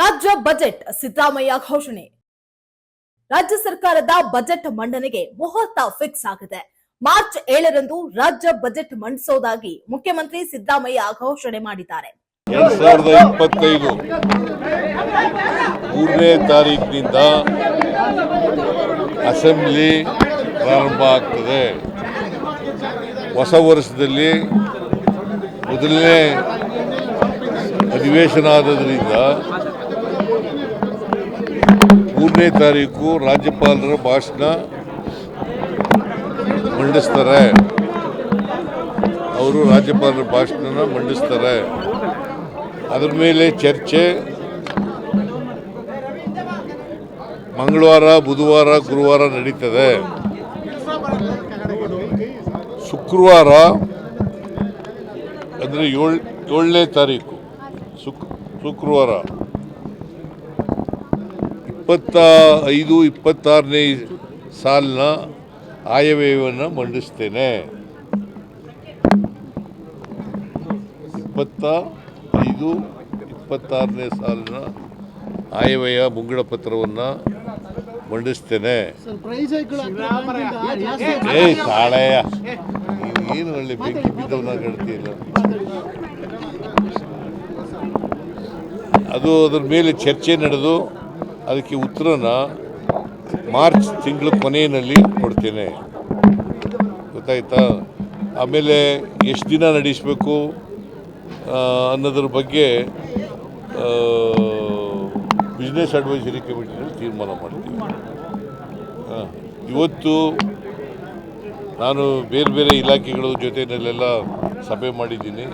ರಾಜ್ಯ ಬಜೆಟ್ ಸಿದ್ದರಾಮಯ್ಯ ಘೋಷಣೆ. ರಾಜ್ಯ ಸರ್ಕಾರದ ಬಜೆಟ್ ಮಂಡನೆಗೆ ಮುಹೂರ್ತ ಫಿಕ್ಸ್ ಆಗಿದೆ. ಮಾರ್ಚ್ ಏಳರಂದು ರಾಜ್ಯ ಬಜೆಟ್ ಮಂಡಿಸೋದಾಗಿ ಮುಖ್ಯಮಂತ್ರಿ ಸಿದ್ದರಾಮಯ್ಯ ಘೋಷಣೆ ಮಾಡಿದ್ದಾರೆ. ಎರಡ್ ಸಾವಿರದ ಮೂರನೇ ತಾರೀಕಿನಿಂದ ಅಸೆಂಬ್ಲಿ ಪ್ರಾರಂಭ ಆಗ್ತದೆ. ಹೊಸ ವರ್ಷದಲ್ಲಿ ಮೊದಲನೇ ಅಧಿವೇಶನ ಆದದ್ರಿಂದ ಮೂರನೇ ತಾರೀಕು ರಾಜ್ಯಪಾಲರ ಭಾಷಣ ಮಂಡಿಸ್ತಾರೆ. ಅವರು ರಾಜ್ಯಪಾಲರ ಭಾಷಣನ ಮಂಡಿಸ್ತಾರೆ. ಅದರ ಮೇಲೆ ಚರ್ಚೆ. ಮಂಗಳವಾರ, ಬುಧವಾರ, ಗುರುವಾರ ನಡೀತದೆ. ಶುಕ್ರವಾರ ಅಂದರೆ ಏಳು, ಏಳನೇ ತಾರೀಕು. ಶುಕ್, ಶುಕ್ರವಾರ. ಇಪ್ಪತ್ತ ಐದು, ಇಪ್ಪತ್ತಾರನೇ ಸಾಲಿನ ಆಯವ್ಯಯವನ್ನು ಮಂಡಿಸ್ತೇನೆ. ಇಪ್ಪತ್ತ ಐದು, ಇಪ್ಪತ್ತಾರನೇ ಸಾಲಿನ ಆಯವ್ಯಯ ಮುಂಗಡ ಪತ್ರವನ್ನು ಮಂಡಿಸ್ತೇನೆ. ಏ ತಾಳೆಯ ಏನು ಒಳ್ಳೆ ಬೆಂಕಿ ಬಿದ್ದವನ್ನ ಅದು ಅದ್ರ ಮೇಲೆ ಚರ್ಚೆ ನಡೆದು ಅದಕ್ಕೆ ಉತ್ತರನ ಮಾರ್ಚ್ ತಿಂಗಳ ಕೊನೆಯಲ್ಲಿ ಕೊಡ್ತೇನೆ. ಗೊತ್ತಾಯ್ತಾ? ಆಮೇಲೆ ಎಷ್ಟು ದಿನ ನಡೆಸಬೇಕು ಅನ್ನೋದ್ರ ಬಗ್ಗೆ ಬಿಸ್ನೆಸ್ ಅಡ್ವೈಸರಿ ಕಮಿಟಿನಲ್ಲಿ ತೀರ್ಮಾನ ಮಾಡ್ತೀವಿ. ಇವತ್ತು ನಾನು ಬೇರೆ ಬೇರೆ ಇಲಾಖೆಗಳ ಜೊತೆಯಲ್ಲೆಲ್ಲ ಸಭೆ ಮಾಡಿದ್ದೀನಿ.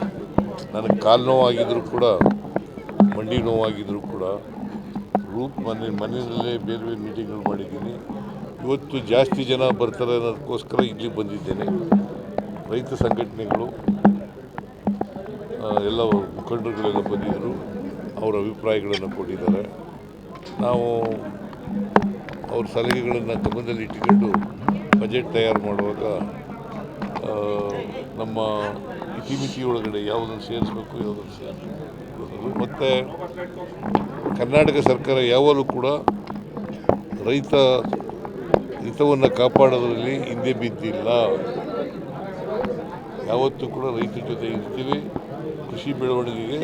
ನನಗೆ ಕಾಲು ನೋವಾಗಿದ್ದರೂ ಕೂಡ, ಮಂಡಿ ನೋವಾಗಿದ್ದರೂ ಕೂಡ. ರೂಟ್ ಮನೆ ಮನೆಯಲ್ಲೇ ಬೇರೆ ಬೇರೆ ಮೀಟಿಂಗ್ಗಳು ಮಾಡಿದ್ದೀನಿ. ಇವತ್ತು ಜಾಸ್ತಿ ಜನ ಬರ್ತಾರೆ ಅನ್ನೋದಕ್ಕೋಸ್ಕರ ಇಲ್ಲಿ ಬಂದಿದ್ದೇನೆ. ರೈತ ಸಂಘಟನೆಗಳು ಎಲ್ಲ ಮುಖಂಡರುಗಳೆಲ್ಲ ಬಂದಿದ್ದರು ಅವರ ಅಭಿಪ್ರಾಯಗಳನ್ನು ಕೊಟ್ಟಿದ್ದಾರೆ. ನಾವು ಅವ್ರ ಸಲಹೆಗಳನ್ನು ಗಮನದಲ್ಲಿ ಇಟ್ಟುಕೊಂಡು ಬಜೆಟ್ ತಯಾರು ಮಾಡುವಾಗ ನಮ್ಮ ಇತಿಮಿತಿ ಒಳಗಡೆ ಯಾವುದನ್ನು ಸೇರಿಸಬೇಕು ಯಾವುದನ್ನು ಸೇರಿಸಬೇಕು. ಮತ್ತು ಕರ್ನಾಟಕ ಸರ್ಕಾರ ಯಾವಾಗಲೂ ಕೂಡ ರೈತ ಹಿತವನ್ನು ಕಾಪಾಡೋದರಲ್ಲಿ ಹಿಂದೆ ಬಿದ್ದಿಲ್ಲ. ಯಾವತ್ತೂ ಕೂಡ ರೈತರ ಜೊತೆ ಇರ್ತೀವಿ. ಕೃಷಿ ಬೆಳವಣಿಗೆಗೆ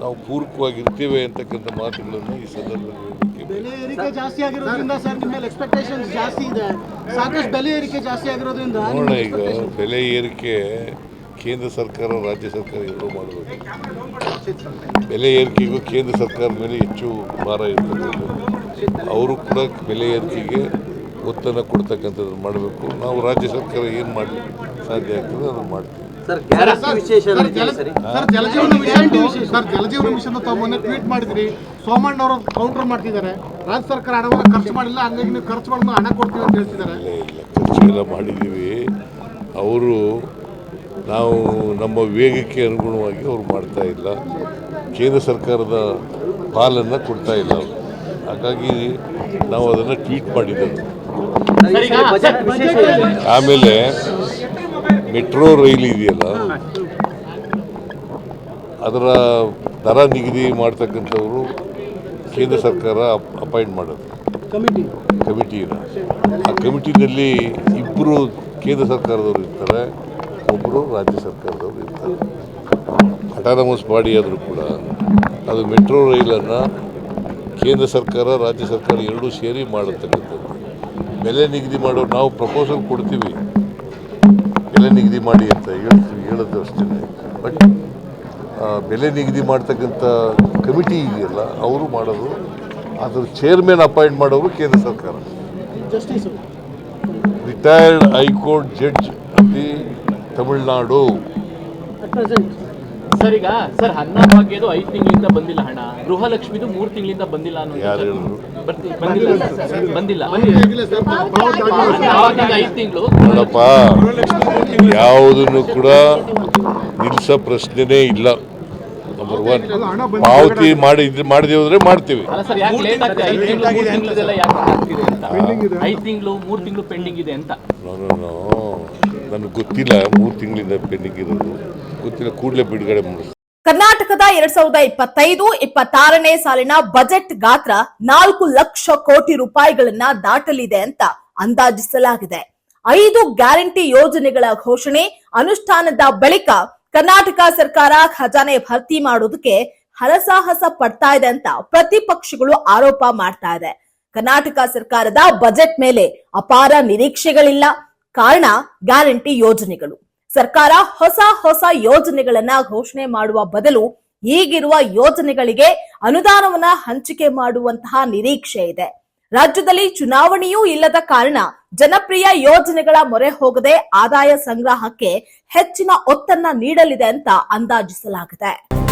ನಾವು ಪೂರಕವಾಗಿರ್ತೇವೆ ಅಂತಕ್ಕಂಥ ಮಾತುಗಳನ್ನು ಈ ಸಂದರ್ಭದಲ್ಲಿ ಬೆಲೆ ಏರಿಕೆ ಜಾಸ್ತಿ ಆಗಿರೋದ್ರಿಂದ ಸರ್ ನಿಮ್ಮ ಮೇಲೆ ಎಕ್ಸ್ಪೆಕ್ಟೇಷನ್ಸ್ ಜಾಸ್ತಿ ಇದೆ. ಸಾಕಷ್ಟು ಬೆಲೆ ಏರಿಕೆ ಜಾಸ್ತಿ ಆಗಿರೋದ್ರಿಂದ ನೋಡೋಣ ಈಗ ಬೆಲೆ ಏರಿಕೆ ಕೇಂದ್ರ ಸರ್ಕಾರ ರಾಜ್ಯ ಸರ್ಕಾರ ಎರಡೂ ಮಾಡಬೇಕು. ಬೆಲೆ ಏರಿಕೆಗೂ ಕೇಂದ್ರ ಸರ್ಕಾರ ಮೇಲೆ ಹೆಚ್ಚು ಭಾರ ಇರ್ತದೆ. ಅವರು ಕೂಡ ಬೆಲೆ ಏರಿಕೆಗೆ ಒತ್ತನ್ನು ಕೊಡ್ತಕ್ಕಂಥದ್ದು ಮಾಡಬೇಕು. ನಾವು ರಾಜ್ಯ ಸರ್ಕಾರ ಏನು ಮಾಡಲಿ ಸಾಧ್ಯ ಆಗ್ತದೆ ಅದನ್ನು ಮಾಡ್ತೀವಿ. ಸರ್ ಗ್ಯಾರಂಟಿ ವಿಶೇಷ ರೀತಿಯಲ್ಲಿ ಸರಿ? Sir Jal Jeevan mission sir Jal Jeevan mission ತಾವು ಮೊನ್ನೆ ಟ್ವೀಟ್ ಮಾಡಿದ್ರಿ. ಸೋಮಣ್ಣ ಅವರು ಕೌಂಟರ್ ಮಾಡ್ತಿದ್ದಾರೆ. ರಾಜ್ಯ ಸರ್ಕಾರ ಹಣವನ್ನು ಖರ್ಚು ಮಾಡಿಲ್ಲ ಹಂಗಾಗಿ ನೀವು ಖರ್ಚು ಮಾಡಿದ ಹಣ ಕೊಡ್ತೀವಿ ಅಂತ ಹೇಳ್ತಿದ್ದಾರೆ. ಇಲ್ಲ ಇಲ್ಲ ಖರ್ಚು ಎಲ್ಲ ಮಾಡಿದ್ದೀವಿ. ಅವರು ನಾವು ನಮ್ಮ ವೇಗಕ್ಕೆ ಅನುಗುಣವಾಗಿ ಅವ್ರು ಮಾಡ್ತಾ ಇಲ್ಲ. ಕೇಂದ್ರ ಸರ್ಕಾರದ ಪಾಲನ್ನು ಕೊಡ್ತಾ ಇಲ್ಲ ಅವರು. ಹಾಗಾಗಿ ನಾವು ಅದನ್ನು ಟ್ವೀಟ್ ಮಾಡಿದ್ದೆವು? ಆಮೇಲೆ ಮೆಟ್ರೋ ರೈಲ್ ಇದೆಯಲ್ಲ ಅದರ ದರ ನಿಗದಿ ಮಾಡ್ತಕ್ಕಂಥವರು ಕೇಂದ್ರ ಸರ್ಕಾರ ಅಪಾಯಿಂಟ್ ಮಾಡೋದು. ಕಮಿಟಿ. ಕಮಿಟಿನ. ಆ ಕಮಿಟಿನಲ್ಲಿ ಇಬ್ಬರು ಕೇಂದ್ರ ಸರ್ಕಾರದವರು ಇರ್ತಾರೆ. ಒಬ್ಬರು ರಾಜ್ಯ ಸರ್ಕಾರದವರು ಇರ್ತಾರೆ. ಅಟಾನಮಸ್ ಬಾಡಿ ಆದರೂ ಕೂಡ ಅದು ಮೆಟ್ರೋ ರೈಲನ್ನು ಕೇಂದ್ರ ಸರ್ಕಾರ ರಾಜ್ಯ ಸರ್ಕಾರ ಎರಡೂ ಸೇರಿ ಮಾಡತಕ್ಕಂಥದ್ದು ಬೆಲೆ ನಿಗದಿ ಮಾಡೋ ನಾವು ಪ್ರಪೋಸಲ್ ಕೊಡ್ತೀವಿ. ಬೆಲೆ ನಿಗದಿ ಮಾಡಿ ಅಂತ ಹೇಳ್ತೀವಿ ಹೇಳೋದು ಅಷ್ಟೇ ಬಟ್ ಬೆಲೆ ನಿಗದಿ ಮಾಡ್ತಕ್ಕಂಥ ಕಮಿಟಿ ಇದೆಯಲ್ಲ ಅವರು ಮಾಡೋದು. ಅದ್ರ ಚೇರ್ಮನ್ ಅಪಾಯಿಂಟ್ ಮಾಡೋರು ಕೇಂದ್ರ ಸರ್ಕಾರ. Retired high court judge the Tamil Nadu. Sir ಈಗ ಸರ್ ಅನ್ನ ಭಾಗ್ಯದು ಐದು ತಿಂಗಳಿಂದ ಬಂದಿಲ್ಲ ಹಣ. ಗೃಹಲಕ್ಷ್ಮಿದು ಮೂರು ತಿಂಗಳಿಂದ ಬಂದಿಲ್ಲ ಅನ್ನೋ ಯಾರು ಹೇಳಿದ್ರು ಬಂದಿಲ್ಲ ಬಂದಿಲ್ಲ ಸರ್. ಅನ್ನಭಾಗ್ಯದ ಐದು ತಿಂಗಳು. ನೋಡಪ್ಪ ಯಾವುದನ್ನು ಕೂಡ ನಿಲ್ಲಿಸೋ ಪ್ರಶ್ನೆನೇ ಇಲ್ಲ. ನಂಬರ್ ಒನ್ ಪಾವತಿ ಮಾಡಿ ಮಾಡದೆ ಹೋದ್ರೆ ಮಾಡ್ತೀವಿ. ಸರ್ ಯಾಕೆ ಲೇಟ್ ಆಗ್ತದೆ? ಐದು ತಿಂಗಳು ಮೂರು ತಿಂಗಳದೆಲ್ಲ ಯಾಕೆ ಆಗ್ತಿದೆ ಅಂತ? ಐದು ತಿಂಗಳು ಮೂರು ತಿಂಗಳು ಪೆಂಡಿಂಗ್ ಇದೆ ಅಂತ. ನಾನು ನನಗೆ ಗೊತ್ತಿಲ್ಲ ಮೂರು ತಿಂಗಳಿಂದ ಪೆಂಡಿಂಗ್ ಇರೋದು. ಗೊತ್ತಿಲ್ಲ ಕೂಡಲೇ ಬಿಡುಗಡೆ ಮಾಡಿಸ್ತೀನಿ ಕರ್ನಾಟಕದ ಎರಡ್ ಸಾವಿರದ ಇಪ್ಪತ್ತೈದು ಇಪ್ಪತ್ತಾರನೇ ಸಾಲಿನ ಬಜೆಟ್ ಗಾತ್ರ ನಾಲ್ಕು ಲಕ್ಷ ಕೋಟಿ ರೂಪಾಯಿಗಳನ್ನ ದಾಟಲಿದೆ ಅಂತ ಅಂದಾಜಿಸಲಾಗಿದೆ. ಐದು ಗ್ಯಾರಂಟಿ ಯೋಜನೆಗಳ ಘೋಷಣೆ ಅನುಷ್ಠಾನದ ಬಳಿಕ ಕರ್ನಾಟಕ ಸರ್ಕಾರ ಖಜಾನೆ ಭರ್ತಿ ಮಾಡೋದಕ್ಕೆ ಹರಸಾಹಸ ಪಡ್ತಾ ಇದೆ ಅಂತ ಪ್ರತಿಪಕ್ಷಗಳು ಆರೋಪ ಮಾಡ್ತಾ ಇದೆ. ಕರ್ನಾಟಕ ಸರ್ಕಾರದ ಬಜೆಟ್ ಮೇಲೆ ಅಪಾರ ನಿರೀಕ್ಷೆಗಳಿಲ್ಲ. ಕಾರಣ ಗ್ಯಾರಂಟಿ ಯೋಜನೆಗಳು. ಸರ್ಕಾರ ಹೊಸ ಹೊಸ ಯೋಜನೆಗಳನ್ನ ಘೋಷಣೆ ಮಾಡುವ ಬದಲು ಈಗಿರುವ ಯೋಜನೆಗಳಿಗೆ ಅನುದಾನವನ್ನ ಹಂಚಿಕೆ ಮಾಡುವಂತಹ ನಿರೀಕ್ಷೆ ಇದೆ. ರಾಜ್ಯದಲ್ಲಿ ಚುನಾವಣೆಯೂ ಇಲ್ಲದ ಕಾರಣ ಜನಪ್ರಿಯ ಯೋಜನೆಗಳ ಮೊರೆ ಹೋಗದೆ ಆದಾಯ ಸಂಗ್ರಹಕ್ಕೆ ಹೆಚ್ಚಿನ ಒತ್ತನ್ನ ನೀಡಲಿದೆ ಅಂತ ಅಂದಾಜಿಸಲಾಗಿದೆ.